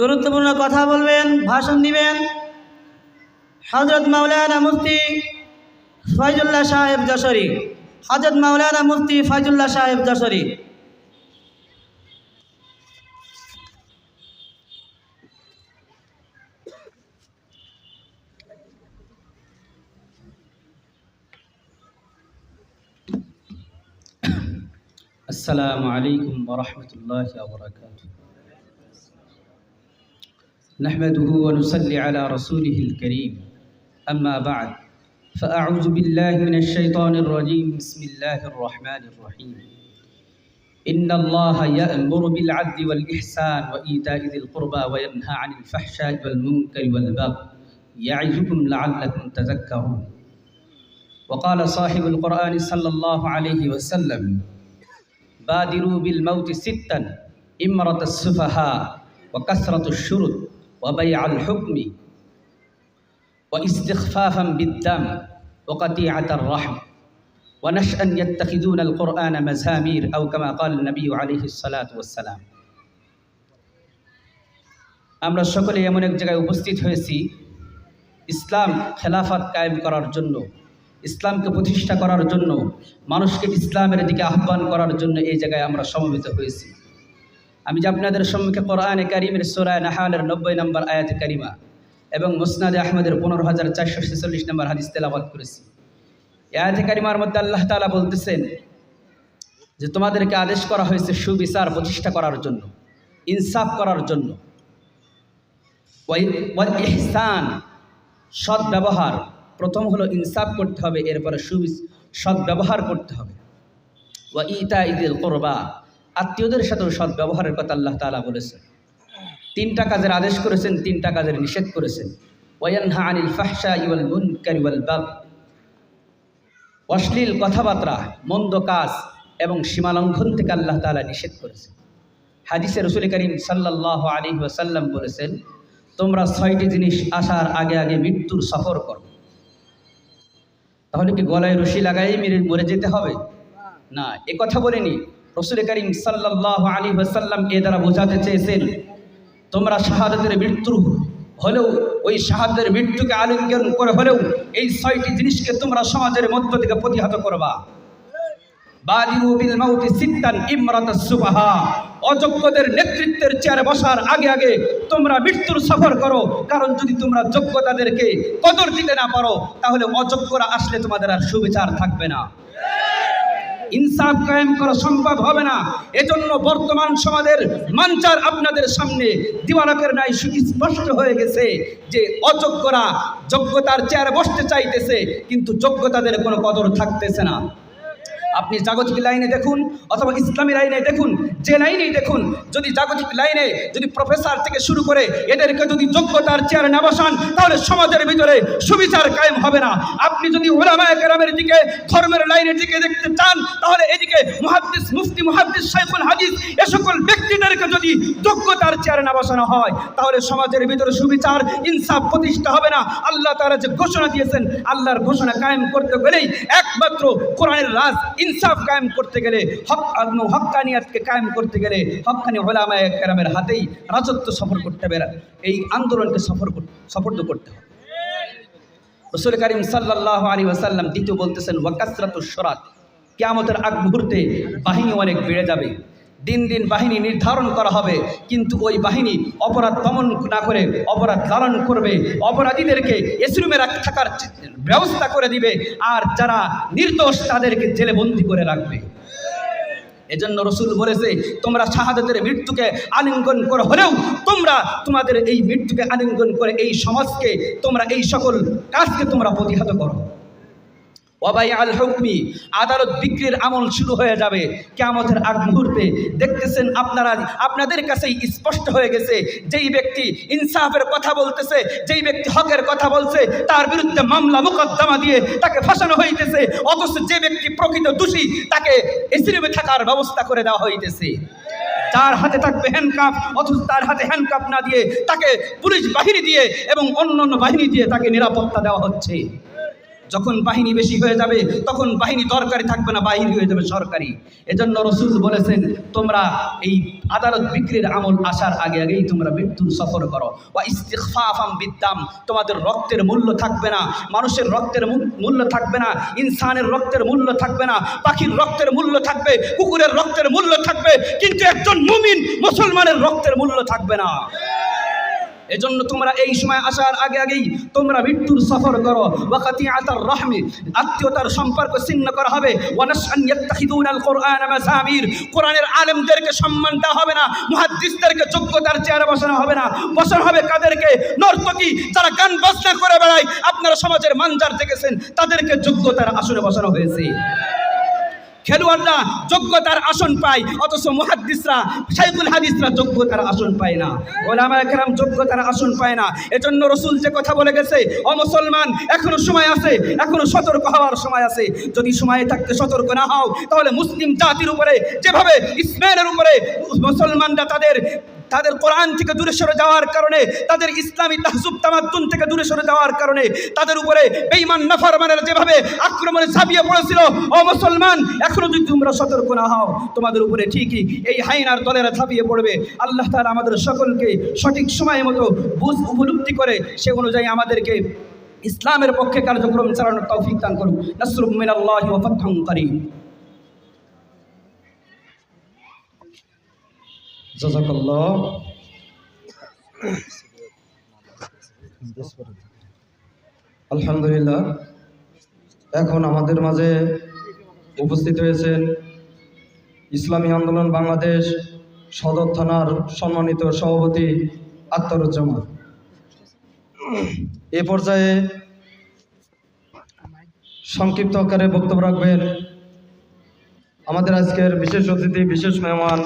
গুরুত্বপূর্ণ কথা বলবেন, ভাষণ দিবেন। হজরত মাওলানা মুফতি ফয়জুল্লাহ সাহেব যশোরী। হজরত মাওলানা মুফতি ফয়জুল্লাহ সাহেব যশোরী। আসসালামু আলাইকুম ওরহমতুল্লাহ বরকাত نحمده ونصلي على رسوله الكريم. أما بعد فأعوذ بالله من الشيطان الرجيم. بسم الله الرحمن الرحيم. إن الله يأمر بالعدل والإحسان وإيتاء ذي القربى وينهى عن الفحشاء والمنكر والبغي يعظكم لعلكم تذكرون. وقال صاحب القرآن صلى الله عليه وسلم بادروا بالموت ستا إمرة السفهاء وكثرة الشرد وبيع الحكم واستخفافا بالدم وقطيعة الرحم ونشأا يتخذون القرآن مزامير أو كما قال النبي عليه الصلاة والسلام আমরা সকলে এমন এক জায়গায় উপস্থিত হয়েছি ইসলাম খেলাফত কায়েম করার জন্য ইসলামকে প্রতিষ্ঠা করার জন্য মানুষকে ইসলামের দিকে আহ্বান করার জন্য এই জায়গায় আমরা সমবেত হয়েছি আমি যে আপনাদের সম্মুখে কোরআনে কারিমের সোরায় নাহালের নব্বই নম্বর আয়াত কারিমা এবং মুসনাদে আহমদের পনেরো হাজার চারশো ছেচল্লিশ নম্বর হাদিস তেলাবাদ করেছি। আয়াতে কারিমার মধ্যে আল্লাহ তালা বলতেছেন যে, তোমাদেরকে আদেশ করা হয়েছে সুবিচার প্রতিষ্ঠা করার জন্য, ইনসাফ করার জন্য। ইহসান, সৎ ব্যবহার। প্রথম হলো ইনসাফ করতে হবে, এরপরে সুবি, সৎ ব্যবহার করতে হবে। ওয়া ইতা ইদিল করবা আত্মীয়দের সাথেও সৎ ব্যবহারের কথা আল্লাহ তাআলা বলেছেন। তিনটা কাজের আদেশ করেছেন, তিনটা কাজের নিষেধ করেছেন। ওয়ায়ানহা আনিল ফাহশা ইওয়াল মুনকারি ওয়াল বাগ। অশ্লীল কথাবার্তা, মন্দ কাজ এবং সীমালঙ্ঘন থেকে আল্লাহ তাআলা নিষেধ করেছেন। হাদিসে রসুল করিম সাল্লাল্লাহু আলাইহি ওয়াসাল্লাম বলেছেন, তোমরা ছয়টি জিনিস আসার আগে আগে মৃত্যুর সফর করো। তাহলে কি গলায় রশি লাগাই মেরে মরে যেতে হবে? না, এ কথা বলিনি। রসুল করিম সাল্লাহ আলী ওয়াসাল্লাম এ দ্বারা বোঝাতে চেয়েছেন, তোমরা শাহাদাতের মৃত্যু হলেও, ওই শাহাদের মৃত্যুকে আলিঙ্গন করে হলেও এই ছয়টি জিনিসকে তোমরা সমাজের মধ্য থেকে প্রতিহত করবা। অযোগ্যদের নেতৃত্বের চেয়ারে বসার আগে আগে তোমরা মৃত্যুর সফর করো যদি তোমরা যোগ্যতাদেরকে কদর দিতে না পারো, তাহলে অযোগ্যরা আসলে তোমাদের আর সুবিচার থাকবে না। ইনসাফ কায়েম করা সম্ভব হবে না। এজন্য বর্তমান সমাজের মানচার আপনাদের সামনে দিবানকের নাই সুস্পষ্ট হয়ে গেছে যে অযোগ্যরা যোগ্যতার চেয়ারে বসতে চাইতেছে, কিন্তু যোগ্যতাদের কোনো কদর থাকতেছে না। আপনি জাগতিক লাইনে দেখুন অথবা ইসলামী লাইনে দেখুন, যে লাইনেই দেখুন, যদি জাগতিক লাইনে যদি প্রফেসর থেকে শুরু করে এদেরকে যদি যোগ্যতার চেয়ারে না বসান, তাহলে সমাজের ভিতরে সুবিচার কায়েম হবে না। আপনি যদি ওলামায় কেরামের দিকে, ধর্মের লাইনের দিকে দেখতে চান, তাহলে এদিকে মুহাদ্দিস, মুফতি মুহাদ্দিস, শাইখুল হাদিস, এ সকল ব্যক্তিদেরকে যদি যোগ্যতার চেয়ারে না বসানো হয়, তাহলে সমাজের ভিতরে সুবিচার, ইনসাফ প্রতিষ্ঠা হবে না। আল্লাহ তারা যে ঘোষণা দিয়েছেন, আল্লাহর ঘোষণা কায়েম করতে গেলেই একমাত্র কোরআনের রাজ ইনসাফ কায়েম করতে গেলে হক হকানিয়াতকে কায়েম করতে গেলে হকানি ওলামায় কেরামের হাতেই রাজত্ব সফর করতে হবে। এই আন্দোলনকে সফর কর- তো করতে হবে। রসুল করিম সাল্লাহ আলী ওয়াসাল্লাম দ্বিতীয় বলতেছেন ওয়াকাসরাত সরাত কেয়ামতের আগ মুহূর্তে বাহিনী অনেক বেড়ে যাবে। দিন দিন বাহিনী নির্ধারণ করা হবে। কিন্তু ওই বাহিনী অপরাধ দমন না করে, অপরাধ লালন করবে। অপরাধীদেরকে এসরুমে থাকার ব্যবস্থা করে দিবে। আর যারা নির্দোষ, তাদেরকে জেলে বন্দি করে রাখবে। এজন্য রসুল বলেছে, তোমরা শাহাদাতের মৃত্যুকে আলিঙ্গন করে হলেও তোমরা তোমাদের এই মৃত্যুকে আলিঙ্গন করে এই সমাজকে, তোমরা এই সকল কাজকে তোমরা প্রতিহত করো। ওবাই আল হুকমি আদালত বিক্রির আমল শুরু হয়ে যাবে। কেমতের আগ মুহূর্তে দেখতেছেন আপনারা, আপনাদের কাছেই স্পষ্ট হয়ে গেছে, যেই ব্যক্তি ইনসাফের কথা বলতেছে, যেই ব্যক্তি হকের কথা বলছে, তার বিরুদ্ধে মামলা মোকদ্দমা দিয়ে তাকে ফাঁসানো হইতেছে, অথচ যে ব্যক্তি প্রকৃত দোষী, তাকে এসিরিমে থাকার ব্যবস্থা করে দেওয়া হইতেছে। তার হাতে থাকবে হ্যান্ডকাপ অথচ তার হাতে হ্যান্ডকাপ না দিয়ে তাকে পুলিশ বাহিনী দিয়ে এবং অন্য অন্য বাহিনী দিয়ে তাকে নিরাপত্তা দেওয়া হচ্ছে। যখন বাহিনী বেশি হয়ে যাবে, তখন বাহিনী দরকারি থাকবে না, বাহিনী হয়ে যাবে সরকারি। এজন্য রসুল বলেছেন, তোমরা এই আদালত বিক্রির আমল আসার আগে আগেই তোমরা মৃত্যুর সফর করো। বা ইস্তিফাফাম বিদ্যাম তোমাদের রক্তের মূল্য থাকবে না, মানুষের রক্তের মূল্য থাকবে না, ইনসানের রক্তের মূল্য থাকবে না, পাখির রক্তের মূল্য থাকবে, কুকুরের রক্তের মূল্য থাকবে, কিন্তু একজন মুমিন মুসলমানের রক্তের মূল্য থাকবে না। এজন্য তোমরা এই সময় আসার আগে আগেই তোমরা মৃত্যুর সফর করো। ওয়াকাতি আতার রহমে, আত্মীয়তার সম্পর্ক ছিন্ন করা হবে। কোরআনের আলেমদেরকে সম্মান দেওয়া হবে না, মুহাদ্দিসদেরকে যোগ্যতার চেয়ারে বসানো হবে না। বসানো হবে কাদেরকে? নর্তকী, যারা গান বাজনা করে বেড়ায়, আপনারা সমাজের মানজার দেখেছেন, তাদেরকে যোগ্যতার আসনে বসানো হয়েছে। খেলোয়াড়রা যোগ্যতার আসন পায়, অথচ মুহাদ্দিসরা, শাইখুল হাদিসরা যোগ্যতার আসন পায় না। ওলামা একরাম যোগ্যতার আসন পায় না। এজন্য রসুল যে কথা বলে গেছে অ মুসলমান, এখনও সময় আছে, এখনও সতর্ক হওয়ার সময় আছে। যদি সময়ে থাকতে সতর্ক না হও, তাহলে মুসলিম জাতির উপরে, যেভাবে ইসমাইলের উপরে মুসলমানরা তাদের তাদের কোরআন থেকে দূরে সরে যাওয়ার কারণে, তাদের ইসলামী তাহসুব তামাদ্দুন থেকে দূরে সরে যাওয়ার কারণে, তাদের উপরে বেঈমান নাফরমানের যেভাবে আক্রমণে ঝাঁপিয়ে পড়েছিল, ও মুসলমান, এখনও যদি তোমরা সতর্ক না হও, তোমাদের উপরে ঠিকই এই হাইনার দলেরা ঝাঁপিয়ে পড়বে। আল্লাহ তাআলা আমাদের সকলকে সঠিক সময় মতো বুঝ উপলব্ধি করে, সে অনুযায়ী আমাদেরকে ইসলামের পক্ষে কার্যক্রম চালানোর তৌফিক দান করুন নাসরুম মিনাল্লাহি ওয়া করিম। আলহামদুলিল্লাহ। এখন আমাদের মাঝে উপস্থিত হয়েছেন ইসলামী আন্দোলন বাংলাদেশ সদর থানার সম্মানিত সভাপতি আক্তারুজ্জামান এ পর্যায়ে সংক্ষিপ্ত আকারে বক্তব্য রাখবেন। আমাদের আজকের বিশেষ অতিথি, বিশেষ মেহমান